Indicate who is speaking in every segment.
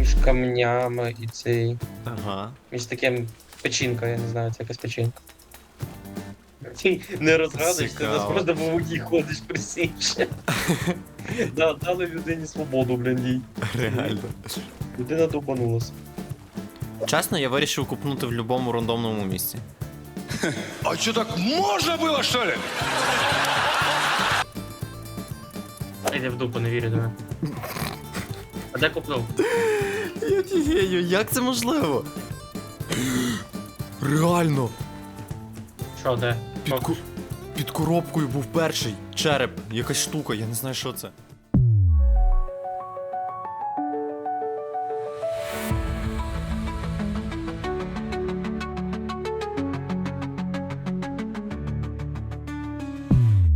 Speaker 1: між камнями і цей.
Speaker 2: Ага.
Speaker 1: Між таким печінка, я не знаю, це якась печінка. Ти не розгадуєш, ти нас просто по воді ходиш присівши. Да, дали людині свободу, блін, їй.
Speaker 2: Реально.
Speaker 1: Людина тупанулась.
Speaker 2: Чесно, я вирішив купнути в будь-якому рандомному місці.
Speaker 3: А что, так можно было, что ли?
Speaker 1: А йде в дупу, не вірю думаю. А де купнув?
Speaker 2: Я фігею, як це можливо? Реально,
Speaker 1: Що, де?
Speaker 2: під, ку- під коробкою був перший череп, якась штука, я не знаю, що це.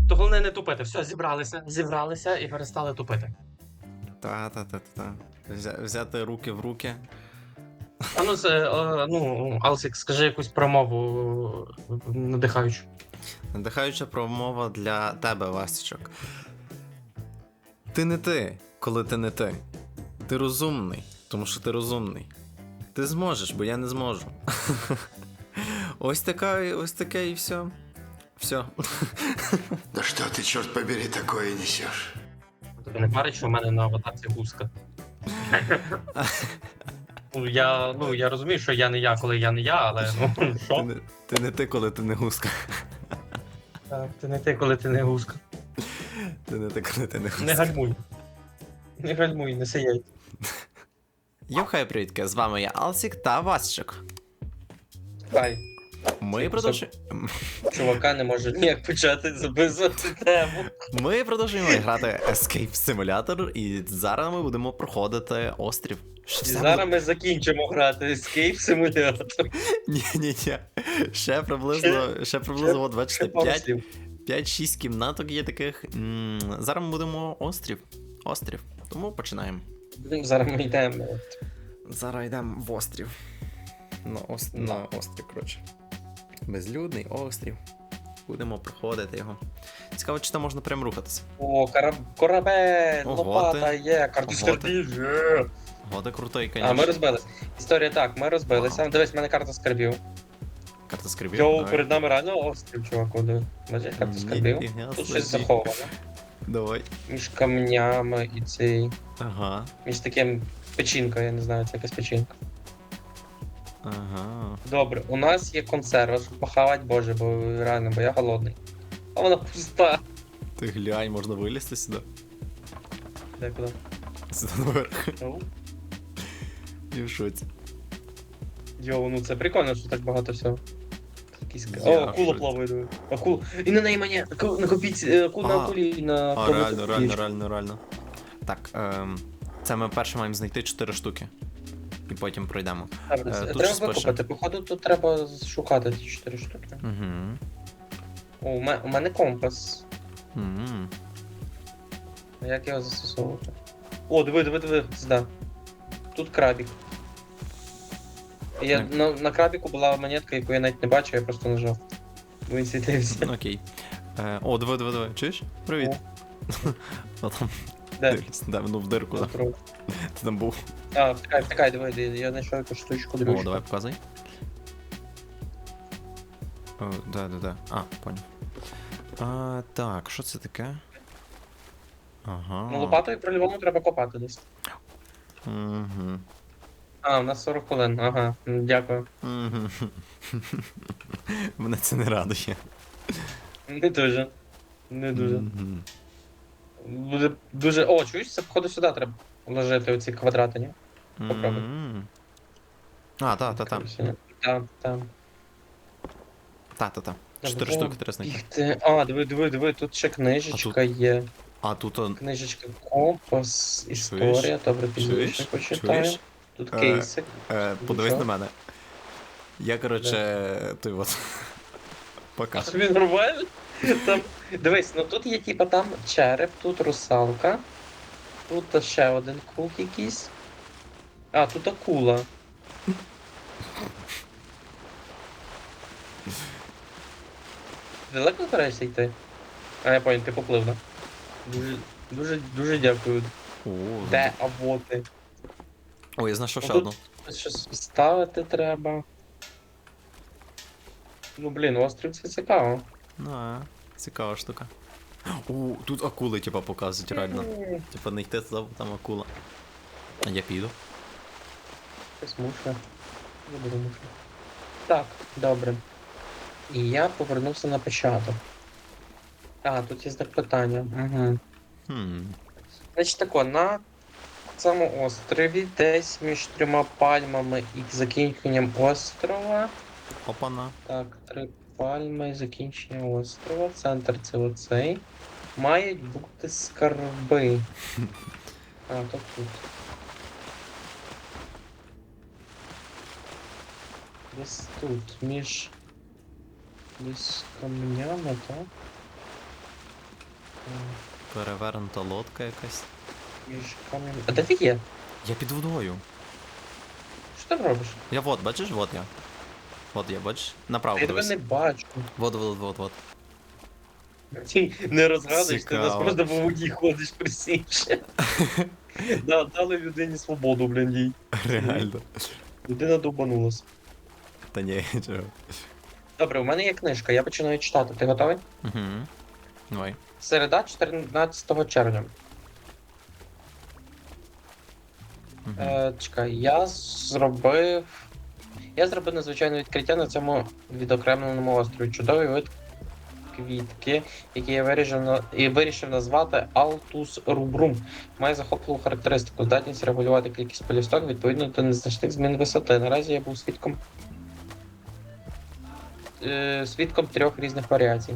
Speaker 1: То головне не тупити. Все, зібралися, зібралися і перестали тупити.
Speaker 2: Та-та-та-та. Взя- взяти руки в руки.
Speaker 1: А ну, це, е, ну, Алсік, скажи якусь промову е, надихаючу.
Speaker 2: Надихаюча промова для тебе, Васічок. Ти не ти, коли ти не ти. Ти розумний, тому що ти розумний. Ти зможеш, бо я не зможу. Ось така, ось таке і все. Все.
Speaker 3: Да что ты, черт побери, такое несешь?
Speaker 1: Тобі не парить, що в мене на аватарці гуска. Ну, я, ну, я розумію, що я не я, коли я не я, але ну
Speaker 2: Ти
Speaker 1: що?
Speaker 2: не, ти не ти, коли ти не гуска.
Speaker 1: Так, Ти не ти, коли ти не гуска.
Speaker 2: Ти не ти, коли ти не гуска.
Speaker 1: Не гальмуй. Не гальмуй, не сияй.
Speaker 2: Йохай, привітки, з вами я Алсік та Васічок.
Speaker 1: Хай.
Speaker 2: Ми продовжуємо.
Speaker 1: Чувака не може ніяк почати записувати тему.
Speaker 2: Ми продовжуємо грати Escape Simulator, і зараз ми будемо проходити острів.
Speaker 1: І зараз ми закінчимо грати Escape Simulator.
Speaker 2: Ні, ні, ні. Ще приблизно, ще приблизно, от бачите,
Speaker 1: Ще пару
Speaker 2: 5,
Speaker 1: слів.
Speaker 2: 5-6 кімнаток є таких. Зараз ми будемо острів. Острів. Тому починаємо.
Speaker 1: Зараз ми йдемо.
Speaker 2: Зараз йдемо в острів. На, ос... на острів, коротше. Безлюдний острів. Будемо проходити його. Цікаво, чи там можна прям рухатися.
Speaker 1: О, кораб... корабель,
Speaker 2: Ого,
Speaker 1: лопата
Speaker 2: ти.
Speaker 1: є, карту
Speaker 2: Ого, ти.
Speaker 1: скарбів є.
Speaker 2: Крутий,
Speaker 1: А, ми
Speaker 2: звісно.
Speaker 1: розбились. Історія так, ми розбилися.
Speaker 2: Ага.
Speaker 1: Дивись, в мене карта скарбів.
Speaker 2: Карта скрибів.
Speaker 1: Йоу,
Speaker 2: Давай.
Speaker 1: перед нами реально острів, чуваку. Бачиш, карта скарбів. Тут щось заховано.
Speaker 2: Давай.
Speaker 1: Між камнями і цей.
Speaker 2: Ага.
Speaker 1: Між таким печінка, я не знаю, це якась печінка.
Speaker 2: Ага.
Speaker 1: Добре, у нас є консерва, щоб похавати, боже, бо реально, бо я голодний. А вона пуста.
Speaker 2: Ти глянь, можна вилізти сюди.
Speaker 1: Де куди?
Speaker 2: Сюди наверх.
Speaker 1: Ну,
Speaker 2: І в шоці.
Speaker 1: Йоу, ну це прикольно, що так багато всього. Якийсь...
Speaker 2: Я
Speaker 1: О, акула
Speaker 2: в
Speaker 1: плаває. диви. Акула. І на неї мені аку- накопіть е, на
Speaker 2: А.
Speaker 1: акулі і на
Speaker 2: А, реально, реально, реально, реально. Так, ем, це ми перше маємо знайти 4 штуки. І потім пройдемо. Е, тут
Speaker 1: Треба
Speaker 2: щось пише.
Speaker 1: викупити. Походу, тут треба шукати ці чотири штуки.
Speaker 2: Угу.
Speaker 1: О, у мене, у мене компас.
Speaker 2: Угу.
Speaker 1: А Як його застосовувати? О, диви, диви, диви, сюди. Тут крабік. Я, на, на крабіку була монетка, яку я навіть не бачив, я просто нажав. Він світився.
Speaker 2: Окей. Е, о, диви, диви, диви. Чуєш? Привіт. О, там,
Speaker 1: Де?
Speaker 2: дивись, де, ну в дирку. да. Ти там був.
Speaker 1: А, втикай, втикай, диви, диви, я знайшов якусь штучку,
Speaker 2: О, давай показуй. О, да, да, да. А, поняв. А, так, що це таке? Ага.
Speaker 1: Ну, лопатою по-любому треба копати десь.
Speaker 2: Угу.
Speaker 1: А, у нас 40 хвилин, ага, м, дякую.
Speaker 2: Угу. Мене це не радує.
Speaker 1: Не дуже. Не дуже.
Speaker 2: Мгм.
Speaker 1: Буде дуже. О, чуєш, це походу сюди треба вложити оці квадрати, ні? Попробуй.
Speaker 2: А, та, та, та.
Speaker 1: Там, там.
Speaker 2: Та, та, та. Чотири штуки треба знайти.
Speaker 1: А, диви, диви, диви, тут ще книжечка є.
Speaker 2: А тут он.
Speaker 1: Книжечка компас, історія, добре,
Speaker 2: Чуєш?
Speaker 1: підручник почитаю.
Speaker 2: Чуєш?
Speaker 1: Тут
Speaker 2: Е,
Speaker 1: кейсик.
Speaker 2: Е, подивись на мене. Я, коротше, той от. Пока.
Speaker 1: А тобі нормально? Там, дивись, ну тут є типа там череп, тут русалка, тут ще один круг якийсь. А, тут акула. Далеко збираєшся йти? А я понял, ти поплив, да? Дуже, дуже, дуже дякую.
Speaker 2: О,
Speaker 1: Де або ти?
Speaker 2: Ой, я знайшов
Speaker 1: Ну,
Speaker 2: ще одну.
Speaker 1: Тут щось ставити треба. Ну блін, острів це цікаво.
Speaker 2: Ну, а, цікава штука. У, тут акули, типа, показують реально. Типа не йти там акула. А я піду.
Speaker 1: Щось мушу. Не буду мушу. Так, добре. І я повернувся на початок. А, тут є питання. Угу.
Speaker 2: Хм.
Speaker 1: Значить тако, на цьому острові, десь між трьома пальмами і закінченням острова.
Speaker 2: Опана.
Speaker 1: Так, три пальми, закінчення острова. Центр це оцей. Мають бути скарби. А, то тут. Десь тут, між. Десь камнями, так?
Speaker 2: Перевернута лодка якась.
Speaker 1: Між камнями. А де ти є?
Speaker 2: Я під водою.
Speaker 1: Що ти робиш?
Speaker 2: Я вот, бачиш, вот я. Вот я, бачиш? Направо
Speaker 1: Я тебе
Speaker 2: дивись.
Speaker 1: не бачу.
Speaker 2: Вот, вот, вот, вот.
Speaker 1: Ти не розгадуєш, ти нас
Speaker 2: Цікаво.
Speaker 1: просто по воді ходиш присінше. Да, дали людині свободу, блін, їй.
Speaker 2: Реально.
Speaker 1: Людина довбанулась.
Speaker 2: Та ні, чого.
Speaker 1: Добре, у мене є книжка, я починаю читати. Ти готовий?
Speaker 2: Угу. Давай.
Speaker 1: Середа 14 червня.
Speaker 2: Угу.
Speaker 1: Е, чекай, я зробив. Я зробив надзвичайне відкриття на цьому відокремленому острові. Чудовий вид квітки, який я вирішив, вирішив назвати Altus rubrum. Має захопливу характеристику, здатність регулювати кількість полісток відповідно до незначних змін висоти. Наразі я був свідком. Е, свідком трьох різних варіацій.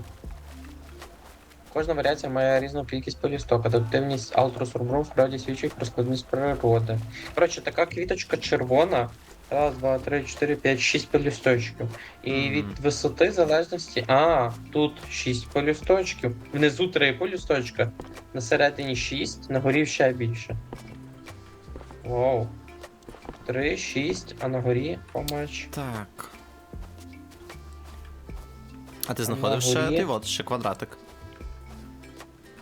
Speaker 1: Кожна варіація має різну кількість полісток. Адаптивність Altrus rubrum в природі свідчить про складність природи. Коротше, така квіточка червона. Раз, два, три, чотири, п'ять, шість полісточків. І
Speaker 2: Мгм.
Speaker 1: від висоти залежності. А, тут шість полісточків. Внизу три полісточка. На середині шість, на горі ще більше. Вау. Три, шість, а на горі помач.
Speaker 2: Так. А ти знаходив ще ти от, ще квадратик.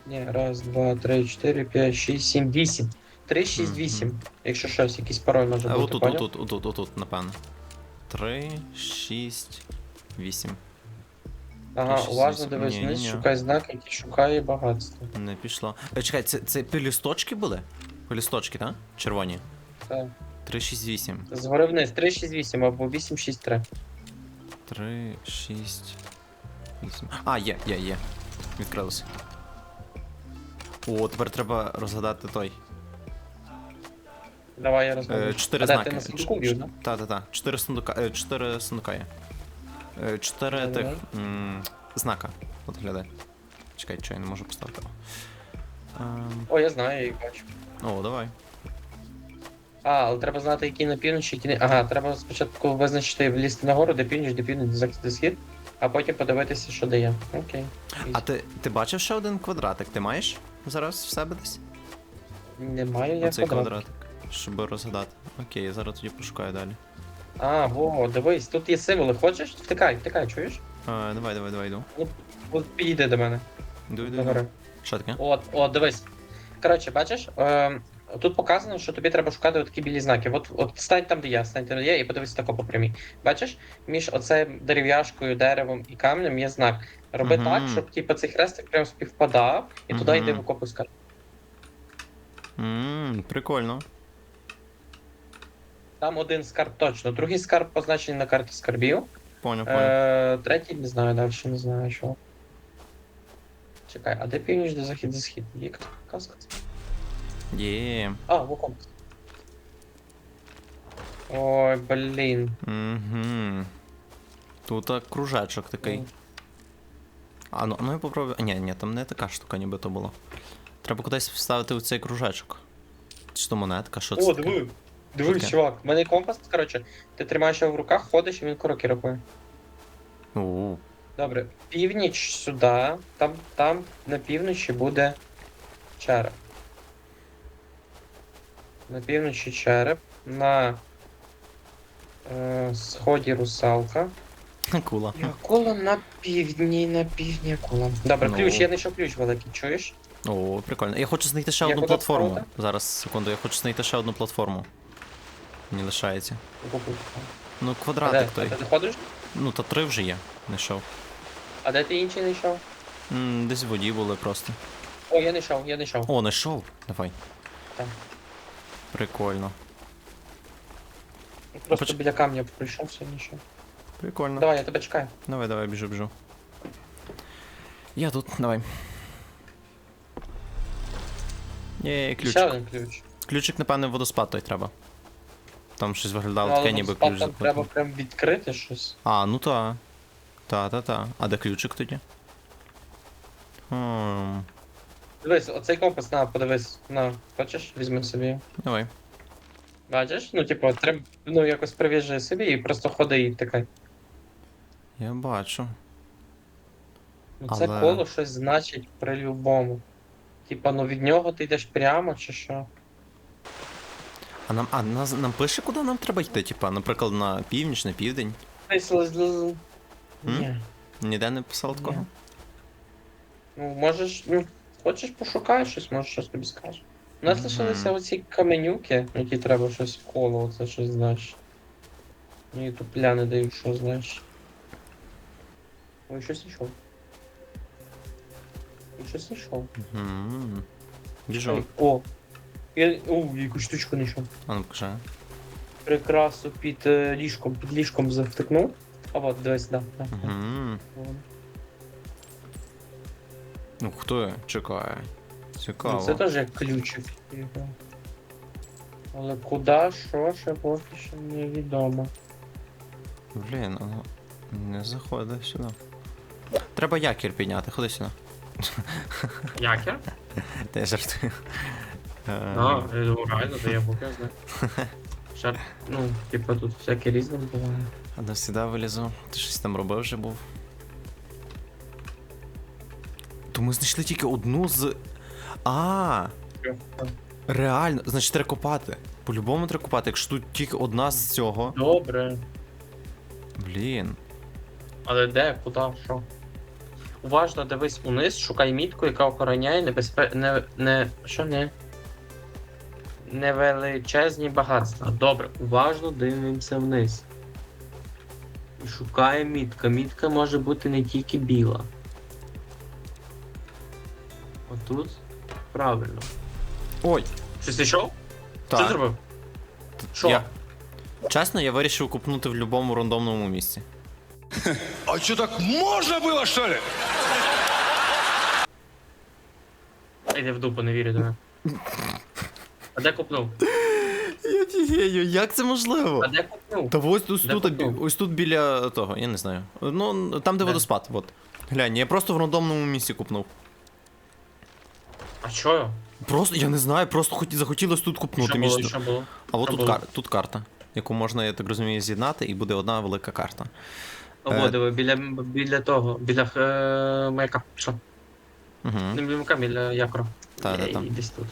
Speaker 1: Ні, раз, два, три, чотири, п'ять, шість, сім, вісім. Три, шість,
Speaker 2: Мгм.
Speaker 1: вісім. Якщо щось, якийсь пароль може
Speaker 2: А
Speaker 1: бути.
Speaker 2: отут, отут, отут, отут, напевно. Три, шість, вісім.
Speaker 1: Ага,
Speaker 2: шість,
Speaker 1: уважно
Speaker 2: вісім.
Speaker 1: дивись
Speaker 2: Ні,
Speaker 1: вниз,
Speaker 2: ні, ні.
Speaker 1: шукай знак, який шукає багатство.
Speaker 2: Не пішло. Е, чекай, це, це пелюсточки були? Пелюсточки, так? Червоні.
Speaker 1: Так.
Speaker 2: 3, 6, 8.
Speaker 1: Згори вниз, 3, 6, 8 або 8, 6, 3.
Speaker 2: 3, 6, 8. А, є, є, є. Відкрилося. О, тепер треба розгадати той.
Speaker 1: Давай я розгляну.
Speaker 2: Е, чотири знаки.
Speaker 1: на?
Speaker 2: Та-та-та. Чотири сундука. Е, чотири сундука є. Е, чотири тих знака. От глядай. Чекай, що я не можу поставити. Ем,
Speaker 1: О, я знаю, я їх бачу.
Speaker 2: О, давай.
Speaker 1: А, але треба знати, які на півночі, які не. Ага, треба спочатку визначити влізти нагору, де північ, де північ, де захід, де схід, а потім подивитися, що дає. Окей.
Speaker 2: А ти, ти бачив ще один квадратик? Ти маєш зараз в себе десь?
Speaker 1: Немає я
Speaker 2: Оцей
Speaker 1: квадрат.
Speaker 2: квадратик. Щоб розгадати. Окей, я зараз тоді пошукаю далі.
Speaker 1: А, во, дивись, тут є символи. Хочеш? Втикай, втикай, чуєш?
Speaker 2: А, давай, давай, давай, йду.
Speaker 1: От підійди до мене.
Speaker 2: Йду, йду, йду. Що таке?
Speaker 1: От, от, дивись. Коротше, бачиш, е, тут показано, що тобі треба шукати такі білі знаки. От, от стань там, де я, стань там, де я, і подивись тако по прямій. Бачиш, між оцею дерев'яшкою, деревом і камнем є знак. Роби
Speaker 2: Мгм.
Speaker 1: так, щоб типу, цей хрестик прям співпадав, і туди
Speaker 2: Мгм.
Speaker 1: йди в окопи скарб.
Speaker 2: Ммм, прикольно.
Speaker 1: Там один скарб точно, другий скарб позначений на карті скарбів.
Speaker 2: Поняв, поняв.
Speaker 1: Е, третій не знаю, далі не знаю що. Чекай, а де північ, де захід, де схід? Є казка?
Speaker 2: Є.
Speaker 1: А, в. Ой, блін.
Speaker 2: Угу. Тут так, кружечок такий. А ну, ну я попробую. Ні, ні, там не така штука, ніби то було. Треба кудись вставити у цей кружечок. Чи то монетка, що це?
Speaker 1: О,
Speaker 2: таке?
Speaker 1: диви. Дивись,
Speaker 2: таке?
Speaker 1: чувак, в мене компас, коротше, ти тримаєш його в руках, ходиш і він кроки рахує.
Speaker 2: У,
Speaker 1: Добре, північ сюди, там, там на півночі буде череп. На півночі череп, на е, сході русалка.
Speaker 2: Кула.
Speaker 1: І акула на півдні, на півдні акула. Добре,
Speaker 2: Ну.
Speaker 1: ключ, я знайшов ключ великий, чуєш?
Speaker 2: О, прикольно. Я хочу знайти ще
Speaker 1: Я
Speaker 2: одну
Speaker 1: куди
Speaker 2: платформу. Зараз, секунду, я хочу знайти ще одну платформу. Мені лишається. Ну,
Speaker 1: А де?
Speaker 2: квадратик
Speaker 1: А
Speaker 2: той.
Speaker 1: де ти ходиш?
Speaker 2: Ну, та три вже є. Знайшов.
Speaker 1: А де ти інший не йшов?
Speaker 2: М, Десь в воді були просто.
Speaker 1: О, я не йшов, я не йшов.
Speaker 2: О, знайшов. Давай.
Speaker 1: Так.
Speaker 2: Прикольно.
Speaker 1: Просто
Speaker 2: поч-
Speaker 1: біля камня прийшов, все не йшов.
Speaker 2: Прикольно.
Speaker 1: Давай, я тебе чекаю.
Speaker 2: Давай, давай, біжу, біжу. Я тут, давай. Є,
Speaker 1: Ще
Speaker 2: ключик.
Speaker 1: один ключ.
Speaker 2: Ключик, напевне, в водоспад той треба. Там щось виглядало
Speaker 1: Ну,
Speaker 2: таке, ніби ключ
Speaker 1: там треба прям відкрити щось.
Speaker 2: А, ну та. Та, та, та. А де ключик тоді? Хм.
Speaker 1: Дивись, оцей компас, на, подивись. На, хочеш, візьми собі.
Speaker 2: Давай.
Speaker 1: Бачиш? Ну, типу, треба, ну, якось прив'яжи собі і просто ходи і таке.
Speaker 2: Я бачу.
Speaker 1: Ну, це
Speaker 2: Але-
Speaker 1: коло щось значить при любому. Типа, ну від нього ти йдеш прямо чи що?
Speaker 2: А нам, а нас, нам пише, куди нам треба йти, типа, наприклад, на північ, на південь. М?
Speaker 1: Ні.
Speaker 2: Ніде не писало
Speaker 1: Ні.
Speaker 2: такого?
Speaker 1: Ну, можеш, ну, хочеш пошукай щось, може щось тобі скажу. У нас
Speaker 2: Мгм.
Speaker 1: лишилися оці каменюки, які треба щось коло, оце щось знаєш. Ну і тупля не дають, що знаєш. Ой, щось йшов. Ой, Щось йшов.
Speaker 2: Угу. Біжу.
Speaker 1: О! Я, о, яку штучку знайшов.
Speaker 2: А ну покажи.
Speaker 1: Прикрасу під е, ліжком, під ліжком завтикнув. А от, дивись, да. да, да.
Speaker 2: Угу.
Speaker 1: Вон.
Speaker 2: Ух ти, чекай. Цікаво.
Speaker 1: Ну, Це теж як ключик. типу. Але куди, що, ще поки що невідомо.
Speaker 2: Блін, воно не заходить сюди. Треба якір підняти, ходи сюди.
Speaker 1: Якір?
Speaker 2: Та я жартую. Е,
Speaker 1: А, реально, то я бог знаю. Шар, ну, типа тут всяке різне буває.
Speaker 2: А до сюди вилізу. Ти щось там робив вже був. То ми знайшли тільки одну з. А, реально, значить треба копати. По-любому треба копати, якщо тут тільки одна з цього.
Speaker 1: Добре.
Speaker 2: Блін.
Speaker 1: Але де, куди, що? Уважно дивись униз, шукай мітку, яка охороняє небезпе... не... не... що не? Невеличезні багатства. Добре, уважно дивимося вниз. І шукає мітка. Мітка може бути не тільки біла. Отут. Правильно.
Speaker 2: Ой,
Speaker 1: Щось? Що
Speaker 2: так.
Speaker 1: зробив? Що?
Speaker 2: Я... Чесно, я вирішив купнути в будь-якому рандомному місці.
Speaker 3: А что, так можно было, что ли?
Speaker 1: Іди в дупу, не вірю до мене. А де купнув?
Speaker 2: Я тігею, як це можливо?
Speaker 1: А де купнув?
Speaker 2: Та ось тут,
Speaker 1: Де
Speaker 2: тут,
Speaker 1: купнув?
Speaker 2: ось тут біля того, я не знаю. Ну, там, де,
Speaker 1: Де?
Speaker 2: водоспад, от. Глянь, я просто в рандомному місці купнув.
Speaker 1: А що?
Speaker 2: Просто, я не знаю, просто хоті, захотілося тут купнути
Speaker 1: що було,
Speaker 2: місто.
Speaker 1: що було?
Speaker 2: А от
Speaker 1: що
Speaker 2: тут,
Speaker 1: було?
Speaker 2: кар, тут карта, яку можна, я так розумію, з'єднати, і буде одна велика карта.
Speaker 1: О,
Speaker 2: Е.
Speaker 1: диви, біля, біля того, біля е, маяка. Що?
Speaker 2: Угу.
Speaker 1: Не біля маяка, біля якора.
Speaker 2: Та, та, та.
Speaker 1: Десь тут.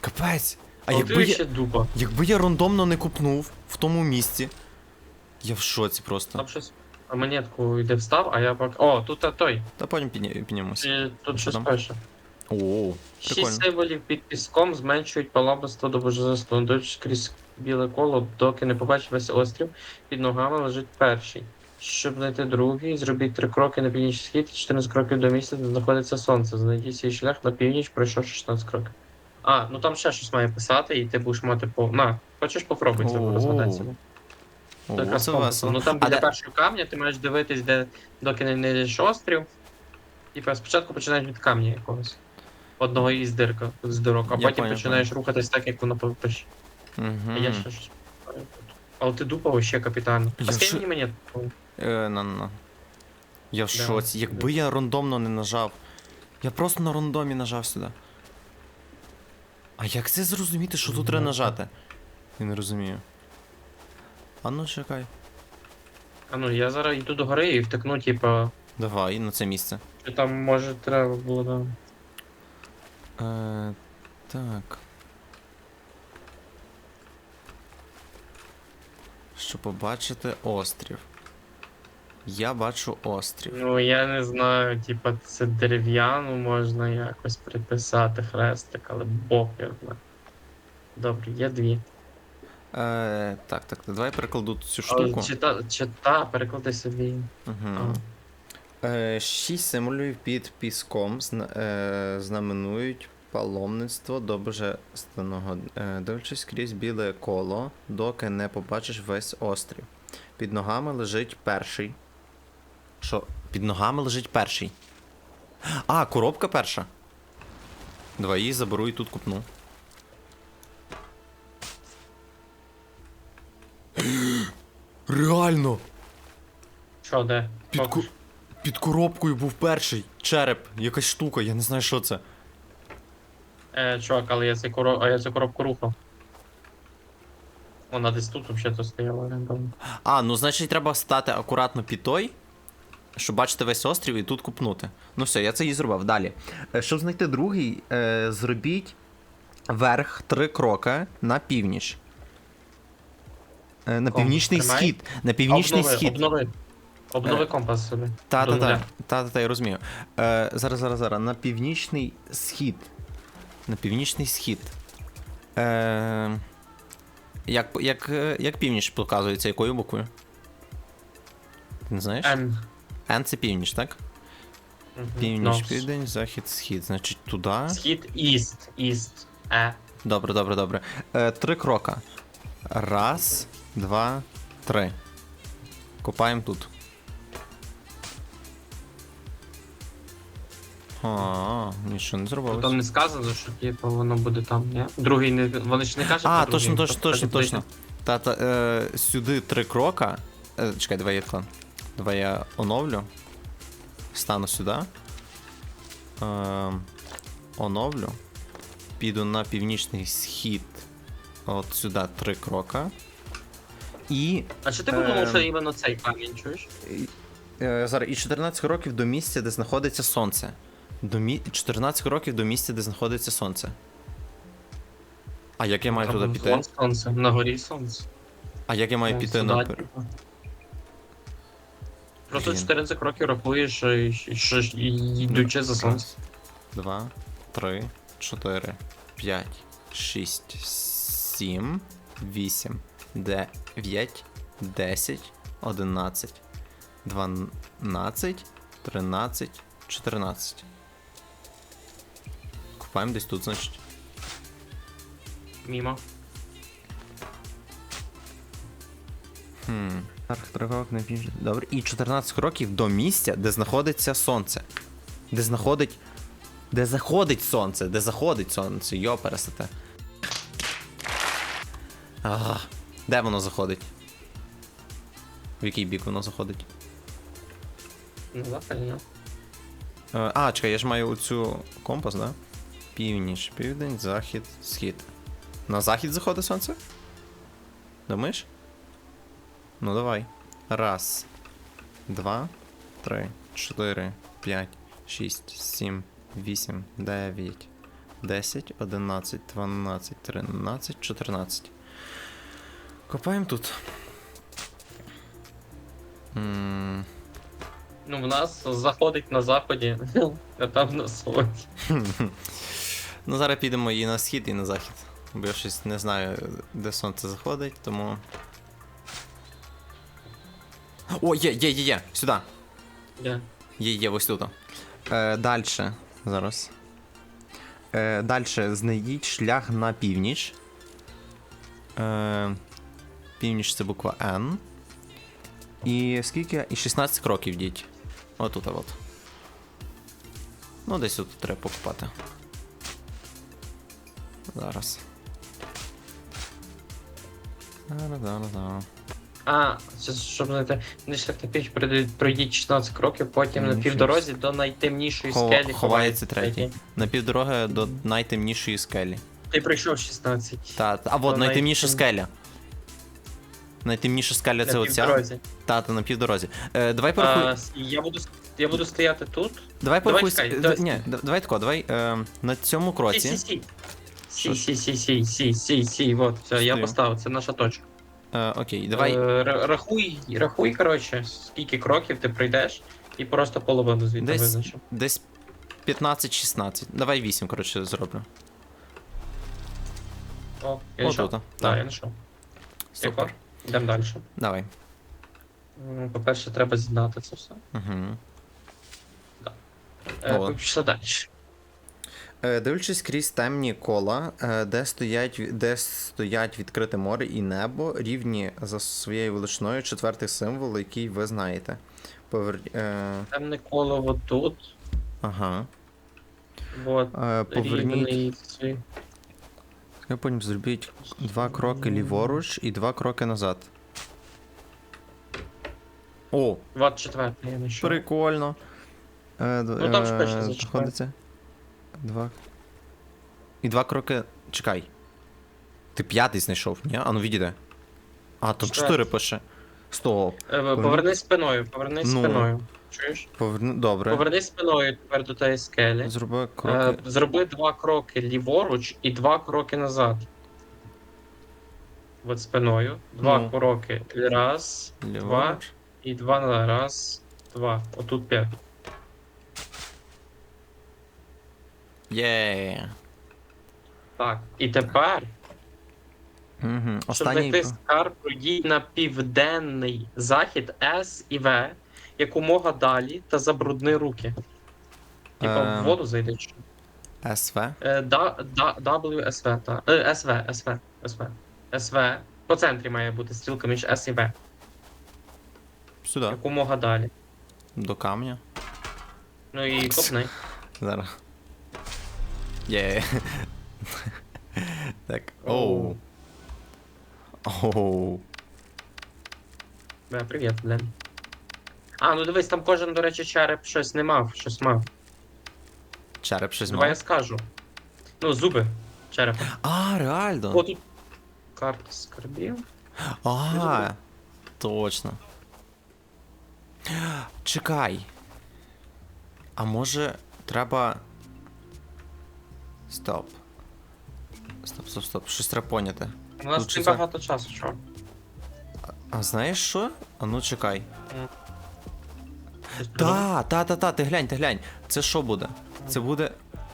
Speaker 2: Капець! А якби я,
Speaker 1: ще дупа.
Speaker 2: якби я рандомно не купнув в тому місці, я в шоці просто.
Speaker 1: Там щось. А монетку йде встав, а я поки. О, тут а, той.
Speaker 2: Та потім підня- піднімемося.
Speaker 1: Тут щось
Speaker 2: там?
Speaker 1: пише.
Speaker 2: О,
Speaker 1: Шість
Speaker 2: прикольно.
Speaker 1: символів під піском зменшують палабництво до божества. Йдуть крізь біле коло, доки не побачить весь острів. Під ногами лежить перший. Щоб знайти другий, зробіть три кроки на північ схід, 14 кроків до місця, де знаходиться сонце. Знайдіть свій шлях на північ, пройшов 16 кроків. А, ну там ще щось має писати, і ти будеш мати по. На, хочеш попробуй це розгадати себе.
Speaker 2: О,
Speaker 1: Це
Speaker 2: це весело.
Speaker 1: Ну там
Speaker 2: А
Speaker 1: біля
Speaker 2: де-
Speaker 1: першого камня ти маєш дивитись, де доки не знайдеш острів. Типа спочатку починаєш від камня якогось. Одного із дирка з дирок, а
Speaker 2: Я
Speaker 1: потім починаєш рухатись так, як воно пише. А я
Speaker 2: Мгм.
Speaker 1: ще щось. шукаю тут. Але ти дупа вообще капітально.
Speaker 2: Я
Speaker 1: А скинь
Speaker 2: вже-
Speaker 1: мені монетку.
Speaker 2: Е, на, на. Я в
Speaker 1: Да.
Speaker 2: шоці. Якби я рандомно не нажав. Я просто на рандомі нажав сюди. А як це зрозуміти, що тут треба нажати? Я не розумію. А ну чекай.
Speaker 1: А ну я зараз йду до гори і втикну, типа,
Speaker 2: Давай, на це місце.
Speaker 1: що там може треба було, да.
Speaker 2: Е, так. Щоб побачити острів. Я бачу острів.
Speaker 1: Ну я не знаю, типа, це дерев'яну можна якось приписати хрестик, але Бог я знаю. Добре, є дві.
Speaker 2: Е, так, так, давай перекладу цю штуку.
Speaker 1: А, Чи та, чи та, переклади собі.
Speaker 2: Угу. Е, шість символів під піском зна, е, знаменують паломництво до божественного. Е, дивлячись крізь біле коло, доки не побачиш весь острів. Під ногами лежить перший. Що? Під ногами лежить перший. А, коробка перша. Давай її заберу і тут купну. Реально!
Speaker 1: Що, де?
Speaker 2: Під, ку... Під коробкою був перший череп, якась штука, я не знаю, що це.
Speaker 1: Е, чувак, але я цей коро... а я цю коробку рухав. Вона десь тут взагалі стояла рандомно.
Speaker 2: А, ну значить треба стати акуратно під той, щоб бачити весь острів і тут купнути. Ну все, я це і зробив. Далі. Е, Щоб знайти другий, е, зробіть вверх три кроки на північ. Е, на північний
Speaker 1: тримай.
Speaker 2: схід. На північний
Speaker 1: обнови,
Speaker 2: схід.
Speaker 1: Обнови. Обнови компас собі. Та-та-та,
Speaker 2: та, та, та, я розумію. Е, зараз, зараз, зараз. На північний схід. На північний схід. Е, як, як, як північ показується, якою буквою? Ти не знаєш?
Speaker 1: Н.
Speaker 2: Н це північ, так?
Speaker 1: Мгм.
Speaker 2: Північ,
Speaker 1: Ну,
Speaker 2: південь, захід, схід. Значить, туди.
Speaker 1: Схід, іст, іст. Е.
Speaker 2: Добре, добре, добре. Е, три крока. Раз, два, три. Копаємо тут. А, нічого не зробилось.
Speaker 1: Там не сказано, що типу воно буде там, ні? Другий не. Вони ж не кажуть.
Speaker 2: А,
Speaker 1: про
Speaker 2: точно,
Speaker 1: другий,
Speaker 2: точно,
Speaker 1: просто
Speaker 2: точно,
Speaker 1: кажуть,
Speaker 2: точно. Та-та, е, сюди три крока. Е, чекай, давай я клан. Давай я оновлю. Стану сюди. Е, оновлю. Піду на північний схід. От сюди три крока. І.
Speaker 1: А чи ти подумав, що іменно цей камінь, чуєш?
Speaker 2: Е, зараз і 14 років до місця, де знаходиться сонце. До мі... 14 років до місця, де знаходиться сонце. А як я маю туди піти?
Speaker 1: Вон сонце, на горі сонце.
Speaker 2: А як я маю
Speaker 1: Вон
Speaker 2: піти
Speaker 1: сюди,
Speaker 2: на.
Speaker 1: типу. Просто
Speaker 2: Блін.
Speaker 1: 14 кроків рахуєш, і- і- що ж, і йдучи за сонце.
Speaker 2: Два, три, чотири, п'ять, шість, сім, вісім, дев'ять, десять, одинадцять, дванадцять, тринадцять, чотирнадцять. Купаємо десь тут, значить.
Speaker 1: Мімо.
Speaker 2: Хм. Архтрагок на півдні. Добре. І 14 кроків до місця, де знаходиться сонце. Де знаходить. Де заходить сонце, де заходить сонце, йо пересете. Ага. Де воно заходить? В який бік воно заходить?
Speaker 1: Ну, запально.
Speaker 2: Е, а, чекай, я ж маю оцю компас, да? Північ, південь, захід, схід. На захід заходить сонце? Думаєш? Ну давай. Раз, два, три, чотири, п'ять, шість, сім, вісім, дев'ять, десять, одинадцять, дванадцять, тринадцять, чотирнадцять. Копаємо тут. М,
Speaker 1: Ну, в нас заходить на заході, а там на сході.
Speaker 2: Ну, зараз підемо і на схід, і на захід. Бо я щось не знаю, де сонце заходить, тому. О, є, є, є, є! Сюди!
Speaker 1: Де?
Speaker 2: Є, є, ось тут. Е, Далі. Зараз. Е, Далі знайдіть шлях на північ. Е, північ це буква N. І скільки? І 16 кроків йдіть. Отут, от. Ну, десь тут треба покупати. Зараз. Зараз, зараз, зараз.
Speaker 1: А, щоб знайти. Не шлях на піч, пройдіть- пройдіть 16 кроків, потім на
Speaker 2: Ну,
Speaker 1: півдорозі до найтемнішої
Speaker 2: Хов-
Speaker 1: скелі.
Speaker 2: ховається третій. На півдороги до найтемнішої скелі.
Speaker 1: Ти пройшов 16.
Speaker 2: Та, та- а от найтемніша
Speaker 1: найтем-
Speaker 2: скеля. Найтемніша скеля це
Speaker 1: на
Speaker 2: оця.
Speaker 1: півдорозі.
Speaker 2: Та, та на півдорозі. Е, давай порахуй.
Speaker 1: А, я буду я буду стояти тут.
Speaker 2: давай порахуй.
Speaker 1: чекай,
Speaker 2: с-
Speaker 1: давай.
Speaker 2: Ні, давай тако, давай е, на цьому
Speaker 1: Сі,
Speaker 2: кроці.
Speaker 1: сі, сі.
Speaker 2: Що
Speaker 1: Сі, сі, сі, сі, сі, сі, сі, вот, все, я
Speaker 2: Стою.
Speaker 1: поставив, це наша точка.
Speaker 2: Е, окей, давай.
Speaker 1: Е, ра- рахуй, рахуй, коротше, скільки кроків ти пройдеш, і просто половину звідти
Speaker 2: Десь-
Speaker 1: визначив.
Speaker 2: Десь 15-16. Давай 8, коротше, зроблю.
Speaker 1: О, я
Speaker 2: О,
Speaker 1: знайшов.
Speaker 2: так.
Speaker 1: я знайшов.
Speaker 2: Супер.
Speaker 1: Йдемо далі.
Speaker 2: Давай.
Speaker 1: М, По-перше, треба з'єднати це все.
Speaker 2: Угу.
Speaker 1: Е,
Speaker 2: О.
Speaker 1: пішли далі.
Speaker 2: Е, Дивлячись крізь темні кола, е, де стоять, де стоять відкрите море і небо, рівні за своєю величиною четвертий символ, який ви знаєте. Повер... Е,
Speaker 1: Темне коло отут.
Speaker 2: ага.
Speaker 1: От.
Speaker 2: Е, поверніть.
Speaker 1: Рівний.
Speaker 2: Я потім зробіть два кроки ліворуч і два кроки назад. О,
Speaker 1: 24 я знайшов.
Speaker 2: прикольно.
Speaker 1: Ну, там ж пише за.
Speaker 2: Два. І два кроки. Чекай. Ти п'ятий знайшов, ні? А ну відійде. А, там
Speaker 1: Четвертий.
Speaker 2: чотири пише. Стоп.
Speaker 1: Е, Повернись спиною, повернись
Speaker 2: Ну.
Speaker 1: спиною. Чуєш?
Speaker 2: Поверни. Добре.
Speaker 1: Повернись спиною тепер до тієї скелі.
Speaker 2: Зроби
Speaker 1: Е,
Speaker 2: кроки.
Speaker 1: Зроби два кроки ліворуч і два кроки назад. От спиною. Два
Speaker 2: Ну.
Speaker 1: кроки. Раз, два
Speaker 2: Ліворуч.
Speaker 1: і два назад. Раз, два. Отут п'ять.
Speaker 2: Є.
Speaker 1: Так. І тепер,
Speaker 2: Угу.
Speaker 1: щоб
Speaker 2: Останній.
Speaker 1: знайти скарб, пройдіть на південний захід С і В, якомога далі, та забрудни руки. Типа в
Speaker 2: Ем.
Speaker 1: воду зайди. чи?
Speaker 2: СВ.
Speaker 1: Е, да, да, WSV, та. Е, СВ, СВ, СВ. СВ. По центрі має бути стрілка між С і В.
Speaker 2: Сюди.
Speaker 1: Якомога далі.
Speaker 2: До камня.
Speaker 1: Ну і копни.
Speaker 2: Зараз. Є. Так. Оу. Оу.
Speaker 1: Бля, привіт, блин. А, ну дивись, там кожен, до речі, череп щось не мав, щось мав.
Speaker 2: Череп щось
Speaker 1: Давай я
Speaker 2: мав.
Speaker 1: скажу. Ну, зуби. Черепа.
Speaker 2: А, реально.
Speaker 1: О, тут. Карта скарбів.
Speaker 2: А, точно. Чекай. А може треба. Стоп. Стоп, стоп, стоп. Щось треба поняти.
Speaker 1: У нас не
Speaker 2: це-
Speaker 1: багато часу, чувак.
Speaker 2: А знаєш що? А ну чекай. Та, та, та, та, ти глянь, ти глянь. Це що буде? Це буде.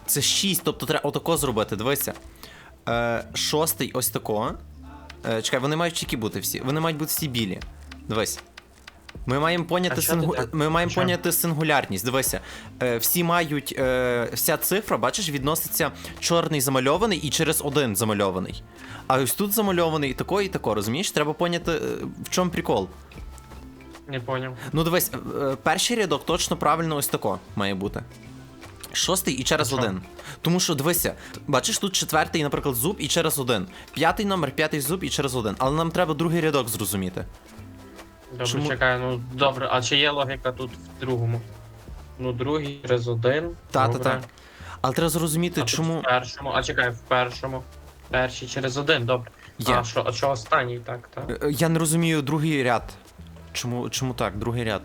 Speaker 2: Це 6, тобто треба отако зробити, дивися. Е, шостий ось тако. Е, чекай, вони мають які бути всі. Вони мають бути всі білі. Дивись. Ми маємо поняти, сингу... Ми маємо
Speaker 1: Що?
Speaker 2: поняти сингулярність. Дивися. Е, всі мають. Е, вся цифра, бачиш, відноситься чорний замальований і через один замальований. А ось тут замальований і тако, і тако, розумієш? Треба поняти, е, в чому прикол.
Speaker 1: Не поняв.
Speaker 2: Ну дивись, е, перший рядок точно правильно ось тако має бути. Шостий і через
Speaker 1: А що?
Speaker 2: один. Тому що дивися, бачиш, тут четвертий, наприклад, зуб і через один. П'ятий номер, п'ятий зуб і через один. Але нам треба другий рядок зрозуміти.
Speaker 1: Добре,
Speaker 2: Чому-
Speaker 1: чекай, ну добре, а чи є логіка тут в другому? Ну, другий через один.
Speaker 2: Та-та-та. Але треба зрозуміти,
Speaker 1: А тут
Speaker 2: чому.
Speaker 1: в першому, а чекай, в першому. Перший через один, добре.
Speaker 2: Є.
Speaker 1: А що, а що останній, так, так.
Speaker 2: Е, е, Я не розумію другий ряд. Чому, чому так, другий ряд?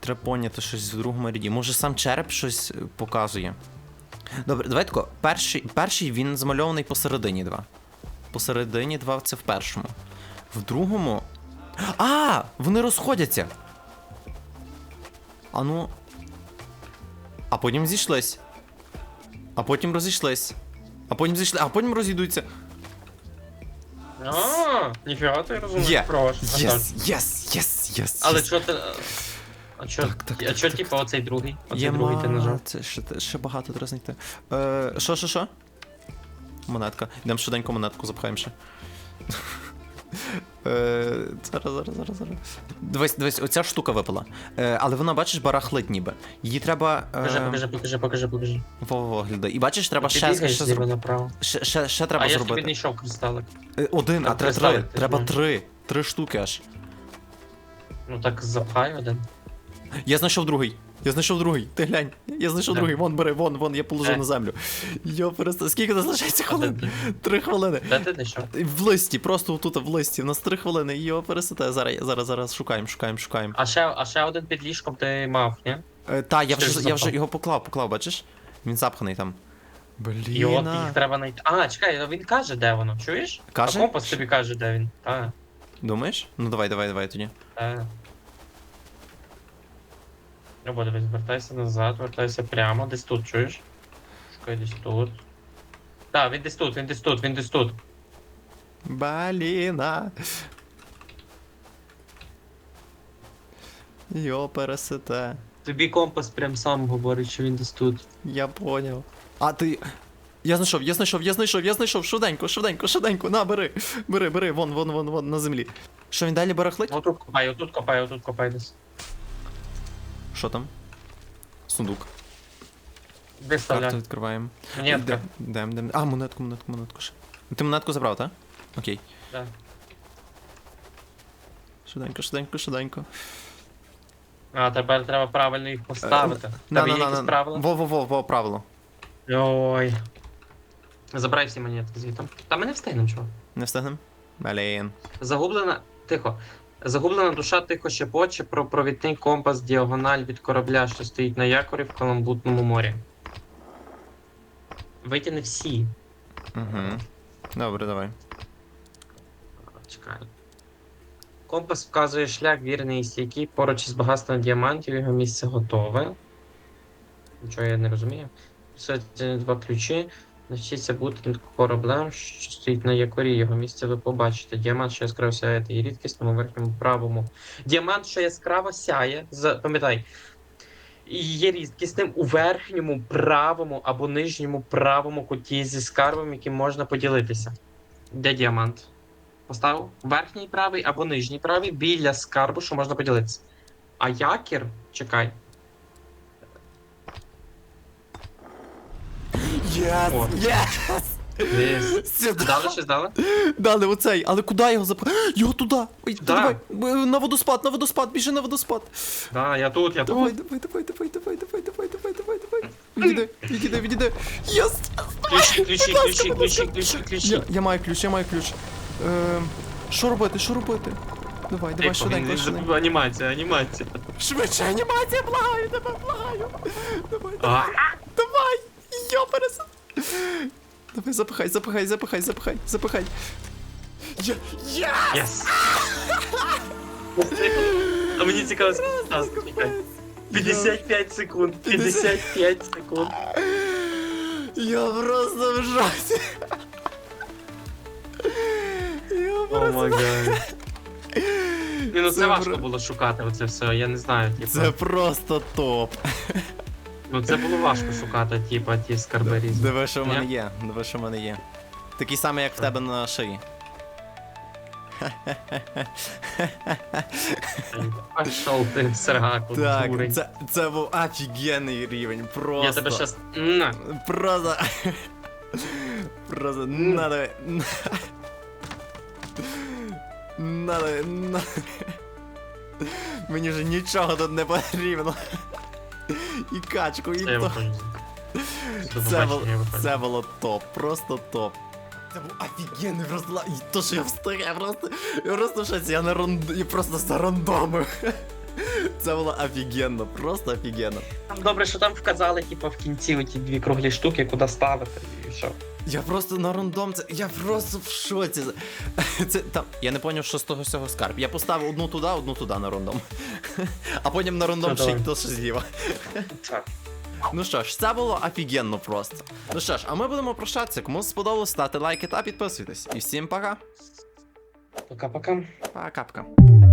Speaker 2: Треба поняти щось в другому ряді. Може сам череп щось е, показує. Добре, давай тако. Перший, перший він замальований посередині два. Посередині два це в першому. В другому. А! Вони розходяться. А ну. А потім зійшлись. А потім розійшлись. А потім зійшли. А потім розійдуться.
Speaker 1: А, ніфіга ти розумієш
Speaker 2: Є.
Speaker 1: про ваш.
Speaker 2: Єс, єс, єс, єс.
Speaker 1: Але
Speaker 2: єс.
Speaker 1: ти. А що,
Speaker 2: Так, так,
Speaker 1: а
Speaker 2: так,
Speaker 1: що
Speaker 2: так,
Speaker 1: типу, оцей другий? Оцей
Speaker 2: Є
Speaker 1: другий ти нажав.
Speaker 2: Це ще, ще багато треба знайти. Е, що, що, що? Монетка. Йдемо швиденько монетку запхаємо ще. Е, зараз, зараз, зараз, зараз. Дивись, дивись, оця штука випала. Е, але вона, бачиш, барахлить ніби. Її треба. Е,
Speaker 1: Покажи, покажи, покажи, покажи, покажи.
Speaker 2: Во-во, глядай. І бачиш, треба
Speaker 1: Ти
Speaker 2: ще,
Speaker 1: бігаєш
Speaker 2: ще,
Speaker 1: зліва
Speaker 2: зроб-
Speaker 1: направо.
Speaker 2: ще, ще, ще треба
Speaker 1: А я ж тобі
Speaker 2: зробити.
Speaker 1: не йшов кристалик.
Speaker 2: Е, Один, а
Speaker 1: Так,
Speaker 2: треба три. Треба
Speaker 1: знаєш.
Speaker 2: три. Три штуки аж.
Speaker 1: Ну так запхай один.
Speaker 2: Я знайшов другий. Я знайшов другий. Ти глянь. Я знайшов другий. Вон бери, вон, вон, я положив
Speaker 1: Де?
Speaker 2: на землю. Йо, переста. Скільки нас залишається
Speaker 1: А
Speaker 2: хвилин? Три хвилини.
Speaker 1: Де ти знайшов?
Speaker 2: В листі, просто тут в листі. У нас три хвилини. Йо, пересете. Зараз, зараз, зараз шукаємо, шукаємо, шукаємо.
Speaker 1: А ще, а ще один під ліжком ти мав, ні?
Speaker 2: Е, та, я вже, я вже його поклав, поклав, бачиш? Він запханий там.
Speaker 1: І от їх треба знайти. А, чекай, він каже, де воно, чуєш?
Speaker 2: Каже?
Speaker 1: А компас тобі каже, де він. Так,
Speaker 2: Думаєш? Ну давай, давай, давай тоді.
Speaker 1: так. Або дивись, вертайся назад, вертайся прямо, десь тут, чуєш? Шукай десь тут. Так, він десь тут, він десь тут, він десь тут.
Speaker 2: Баліна. Йо, пересете.
Speaker 1: Тобі компас прям сам говорить, що він десь тут.
Speaker 2: Я поняв. А ти. Я знайшов, я знайшов, я знайшов, я знайшов, швиденько, швиденько, швиденько, на, бери, бери, бери, вон, вон, вон, вон, на землі. Що він далі барахлить?
Speaker 1: Отут копай, отут копай, отут копай десь.
Speaker 2: Що там? Сундук. Карту
Speaker 1: вставляй?
Speaker 2: відкриваємо.
Speaker 1: Монетка.
Speaker 2: Дем, дем. А, монетку, монетку, монетку ще. Ти монетку забрав, так? Окей.
Speaker 1: Да.
Speaker 2: Швиденько, швиденько, швиденько.
Speaker 1: А, тепер треба правильно їх поставити.
Speaker 2: На,
Speaker 1: Тебе є якісь правила?
Speaker 2: Во, во, во, во, правило.
Speaker 1: Ой. Забирай всі монетки звідти. Та ми не встигнемо, чого.
Speaker 2: Не встигнем? Блін.
Speaker 1: Загублена. Тихо. Загублена душа тихо шепоче про провідний компас діагональ від корабля, що стоїть на якорі в Каламбутному морі. Витягни всі.
Speaker 2: Угу. Добре, давай.
Speaker 1: Чекай. Компас вказує шлях вірний і стійкий поруч із багатством діамантів, його місце готове. Нічого я не розумію. Це два ключі. Навчіться бути кораблем, що стоїть на якорі. Його місце ви побачите. Діамант, що яскраво сяє, і рідкісному верхньому правому. Діамант, що яскраво сяє. за- Пам'ятай. і Є рідкісним у верхньому правому або нижньому правому куті зі скарбом, яким можна поділитися. Де діамант? Поставив верхній правий або нижній правий біля скарбу, що можна поділитися. А якір, чекай.
Speaker 2: Єс!
Speaker 1: О.
Speaker 2: Єс!
Speaker 1: Десь.
Speaker 2: Сюди!
Speaker 1: Дали щось дали?
Speaker 2: Дали оцей, але куди його запх... Його туди! Ой,
Speaker 1: Да.
Speaker 2: давай! На водоспад, на водоспад, біжи на водоспад!
Speaker 1: Да, я тут, я
Speaker 2: Давай,
Speaker 1: тут.
Speaker 2: давай, давай, давай, давай, давай, давай, давай, давай, давай. Відійди, відійди, відійди. Єс!
Speaker 1: Ключі, ключі,
Speaker 2: Будь ласка,
Speaker 1: ключі,
Speaker 2: будь
Speaker 1: ключі,
Speaker 2: ласка.
Speaker 1: ключі, ключі.
Speaker 2: Я, я маю ключ, я маю ключ. Ем, що робити, що робити? Давай, давай,
Speaker 1: Тихо,
Speaker 2: швиденько,
Speaker 1: він-
Speaker 2: швиденько.
Speaker 1: Анімація, анімація.
Speaker 2: Швидше анімація, благаю тебе, благаю. Давай,
Speaker 1: А,
Speaker 2: давай, йоперес. Давай, запихай, запихай, запихай, запихай, запихай. Я, я!
Speaker 1: єс. А мені цікаво, скільки 55 секунд, 55 секунд.
Speaker 2: Я просто в жахі. Я просто...
Speaker 1: Ні, ну
Speaker 2: це
Speaker 1: важко було шукати оце все, я не знаю, типу.
Speaker 2: Це просто топ.
Speaker 1: Ну це було важко шукати, типу, ті скарби різні.
Speaker 2: Диви, що в мене є. Диви, що в мене є. Такий самий, як в тебе на шиї.
Speaker 1: Пішов ти, Сергаку,
Speaker 2: Так, це, це був офігенний рівень. Просто.
Speaker 1: Я тебе щас... На.
Speaker 2: Просто. Просто надо. Надо. Мені вже нічого тут не потрібно. І качку, і то. Це було, це було топ, просто топ. Це був офігенний просто і то, що я встиг, я просто. Я просто щось, я на ранд... я просто зарандомив. Це було офігенно, просто офігенно.
Speaker 1: Там добре, що там вказали, типу, в кінці оті дві круглі штуки, куди ставити, і все.
Speaker 2: Я просто на рандом, це. Я просто в шоці. Це там. Я не зрозумів, що з того всього скарб. Я поставив одну туди, одну туди на рандом. А потім на рандом ще й то що зліва.
Speaker 1: Так.
Speaker 2: Ну що ж, це було офігенно просто. Ну що ж, а ми будемо прощатися. Кому сподобалось, ставте лайки та підписуйтесь. І всім пока.
Speaker 1: Пока-пока.
Speaker 2: Пока-пока.